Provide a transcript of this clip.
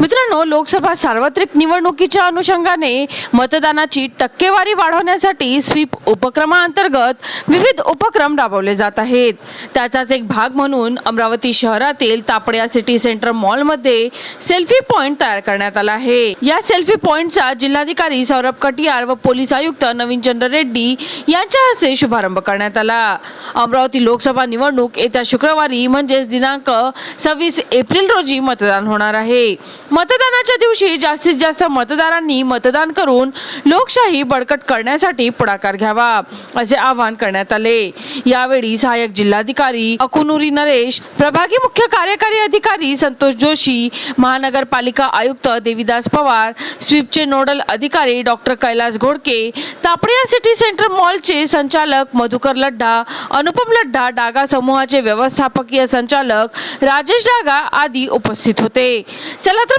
मित्रांनो लोकसभा सार्वत्रिक निवडणुकीच्या अनुषंगाने मतदानाची टक्केवारी वाढवण्यासाठी स्वीप उपक्रमाअंतर्गत विविध उपक्रम राबवले जात आहेत. त्याचाच एक भाग म्हणून अमरावती शहरातील तापड्या सिटी सेंटर मॉलमध्ये सेल्फी पॉइंट तयार करण्यात आला आहे. या सेल्फी पॉइंटचा जिल्हाधिकारी सौरभ कटियार व पोलीस आयुक्त नवीन चंद्र रेड्डी यांच्या हस्ते शुभारंभ करण्यात आला. अमरावती लोकसभा निवडणूक येत्या शुक्रवारी म्हणजेच दिनांक सव्वीस एप्रिल रोजी मतदान होणार आहे. मतदानाच्या दिवशी जास्तीत जास्त मतदारांनी मतदान करून लोकशाही बळकट करण्यासाठी पुढाकार घ्यावा असे आवाहन करण्यात आले. यावेळी सहाय्यक जिल्हाधिकारी अकुनुरी नरेश प्रभागी मुख्य कार्यकारी अधिकारी संतोष जोशी महानगरपालिका आयुक्त देविदास पवार स्वीपचे नोडल अधिकारी doctor Kailas Ghodke Tapadia city centre मॉलचे संचालक मधुकर लड्डा अनुपम लड्डा डागा समूहाचे व्यवस्थापकीय संचालक राजेश डागा आदी उपस्थित होते. चला तर